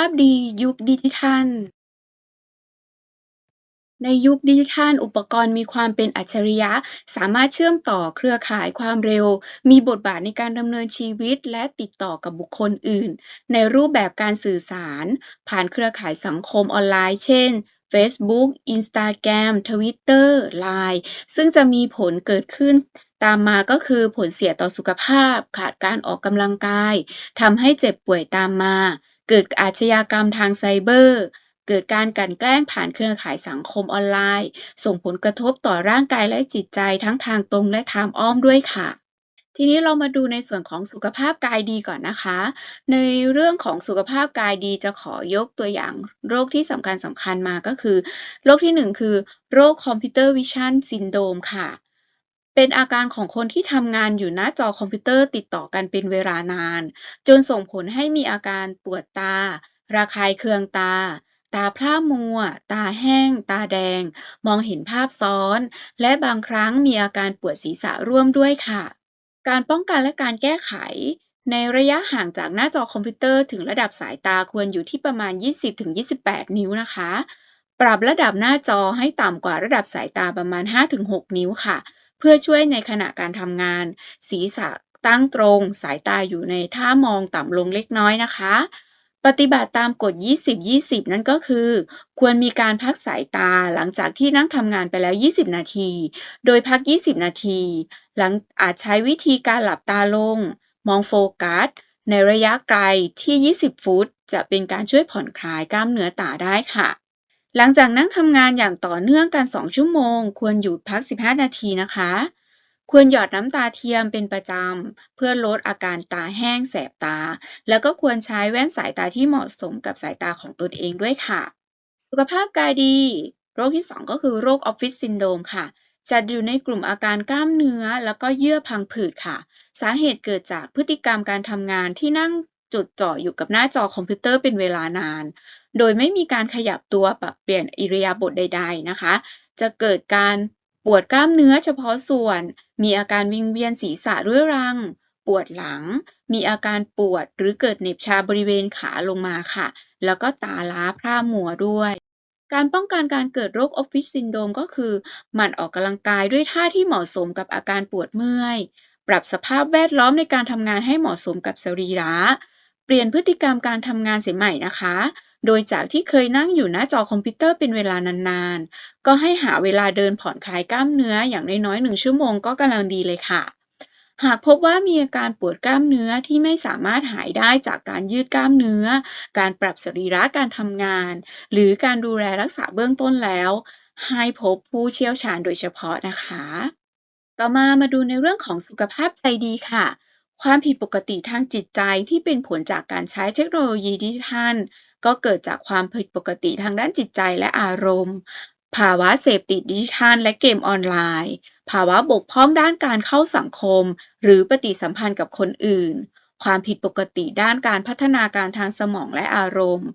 าพดียุคดิจิทัล ในยุคดิจิทัล อุปกรณ์มีความเป็นอัจฉริยะ สามารถเชื่อมต่อเครือข่ายความเร็ว มีบทบาทในการดำเนินชีวิต และติดต่อกับบุคคลอื่น ในรูปแบบการสื่อสาร ผ่านเครือข่ายสังคมออนไลน์ เช่นเฟซบุ๊กอินสตาแกรมทวิตเตอร์ไลน์ซึ่งจะมีผลเกิดขึ้นตามมาก็คือผลเสียต่อสุขภาพ ขาดการออกกำลังกายทำให้เจ็บป่วยตามมา เกิดอาชญากรรมทางไซเบอร์ เกิดการกันแกล้งผ่านเครือข่ายสังคมออนไลน์ ส่งผลกระทบต่อร่างกายและจิตใจทั้งทางตรงและทางอ้อมด้วยค่ะทีนี้เรามาดูในส่วนของสุขภาพกายดีก่อนนะคะ ในเรื่องของสุขภาพกายดีจะขอยกตัวอย่างโรคที่สำคัญสำคัญมาก็คือ โรคที่ 1 คือ โรคคอมพิวเตอร์วิชั่นซินโดรมค่ะ เป็นอาการของคนที่ทำงานอยู่หน้าจอคอมพิวเตอร์ติดต่อกันเป็นเวลานาน จนส่งผลให้มีอาการปวดตา ระคายเคืองตา ตาพร่ามัว ตาแห้ง ตาแดง มองเห็นภาพซ้อน และบางครั้งมีอาการปวดศีรษะร่วมด้วยค่ะ การป้องกันและการแก้ไข ในระยะห่างจากหน้าจอคอมพิวเตอร์ถึงระดับสายตาควรอยู่ที่ประมาณ 20-28 นิ้วนะคะ ปรับระดับหน้าจอให้ต่ำกว่าระดับสายตาประมาณ 5-6 นิ้วค่ะ พื่อช่วยในขณะการทำงาน ศีรษะตั้งตรง สายตาอยู่ในท่ามองต่ำลงเล็กน้อยนะคะ ปฏิบัติตามกฎ 20-20 นั่นก็คือ ควรมีการพักสายตาหลังจากที่นั่งทำงานไปแล้ว 20 นาที โดยพัก 20 นาที หลังอาจใช้วิธีการหลับตาลง มองโฟกัสในระยะไกลที่ 20 ฟุต จะเป็นการช่วยผ่อนคลายกล้ามเนื้อตาได้ค่ะ หลังจากนั่งทำงานอย่างต่อเนื่องกัน 2 ชั่วโมง ควรหยุดพัก 15 นาทีนะคะ ควรหยอดน้ำตาเทียมเป็นประจำ เพื่อลดอาการตาแห้งแสบตา แล้วก็ควรใช้แว่นสายตาที่เหมาะสมกับสายตาของตนเองด้วยค่ะ สุขภาพกายดี โรคที่ 2 ก็คือโรคออฟฟิศซินโดมค่ะจัดอยู่ในกลุ่มอาการกล้ามเนื้อแล้วก็เยื่อพังผืดค่ะ สาเหตุเกิดจากพฤติกรรมการทำงานที่นั่งจดจ่ออยู่กับหน้าจอคอมพิวเตอร์เป็นเวลานาน โดยไม่มีการขยับตัวปรับเปลี่ยนอิริยาบถใด ๆนะคะ จะเกิดการปวดกล้ามเนื้อเฉพาะส่วน มีอาการวิงเวียนศีรษะเรื้อรัง ปวดหลัง มีอาการปวดหรือเกิดเหน็บชาบริเวณขาลงมาค่ะ แล้วก็ตาล้าพร่ามัวด้วย การป้องกันการเกิดโรคออฟฟิศซินโดมก็คือหมั่นออกกำลังกายด้วยท่าที่เหมาะสมกับอาการปวดเมื่อย ปรับสภาพแวดล้อมในการทำงานให้เหมาะสมกับสรีระ เปลี่ยนพฤติกรรมการทำงานเสียใหม่นะคะ โดยจากที่เคยนั่งอยู่หน้าจอคอมพิวเตอร์เป็นเวลานานๆ ก็ให้หาเวลาเดินผ่อนคลายกล้ามเนื้ออย่างน้อยๆ1ชั่วโมงก็กำลังดีเลยค่ะ หากพบว่ามีอาการปวดกล้ามเนื้อที่ไม่สามารถหายได้จากการยืดกล้ามเนื้อ การปรับสรีระการทำงาน หรือการดูแลรักษาเบื้องต้นแล้ว ให้พบผู้เชี่ยวชาญโดยเฉพาะนะคะ ต่อมามาดูในเรื่องของสุขภาพใจดีค่ะความผิดปกติทางจิตใจที่เป็นผลจากการใช้เทคโนโลยีดิจิทัล ก็เกิดจากความผิดปกติทางด้านจิตใจและอารมณ์ ภาวะเสพติดดิจิทัลและเกมออนไลน์ ภาวะบกพร่องด้านการเข้าสังคม หรือปฏิสัมพันธ์กับคนอื่น ความผิดปกติด้านการพัฒนาการทางสมองและอารมณ์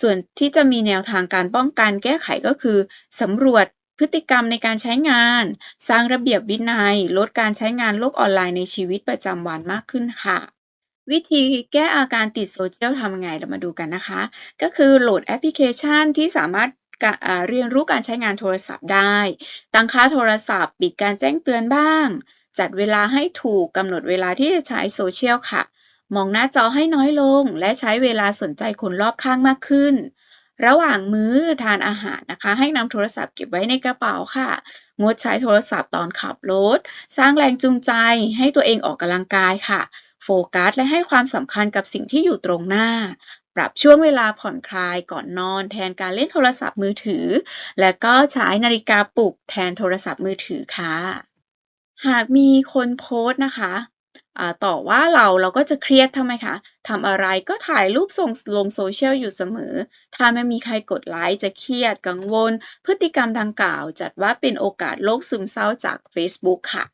ส่วนที่จะมีแนวทางการป้องกันแก้ไขก็คือสำรวจพฤติกรรมในการใช้งาน สร้างระเบียบวินัย ลดการใช้งานโลกออนไลน์ในชีวิตประจำวันมากขึ้นค่ะ วิธีแก้อาการติดโซเชียลทำยังไง เรามาดูกันนะคะ ก็คือโหลดแอปพลิเคชันที่สามารถเรียนรู้การใช้งานโทรศัพท์ได้ ตั้งค่าโทรศัพท์ ปิดการแจ้งเตือนบ้าง จัดเวลาให้ถูกกำหนดเวลาที่จะใช้โซเชียลค่ะ มองหน้าจอให้น้อยลง และใช้เวลาสนใจคนรอบข้างมากขึ้น ระหว่างมื้อทานอาหารนะคะ ให้นำโทรศัพท์เก็บไว้ในกระเป๋าค่ะ งดใช้โทรศัพท์ตอนขับรถ สร้างแรงจูงใจให้ตัวเองออกกำลังกายค่ะ กัสและให้ความสำคัญกับสิ่งที่อยู่ตรงหน้า ปรับช่วงเวลาผ่อนคลายก่อนนอนแทนการเล่นโทรศัพท์มือถือ และก็ใช้นาฬิกาปลุกแทนโทรศัพท์มือถือค่ะ หากมีคนโพสต์นะคะต่อว่าเราเราก็จะเครียดทำไมคะทำอะไรก็ถ่ายรูปส่งลงโซเชียลอยู่เสมอ ถ้าไม่มีใครกดไลค์จะเครียดกังวล พฤติกรรมดังกล่าว จัดว่าเป็นโอกาสโรคซึมเศร้าจาก Facebook ค่ะ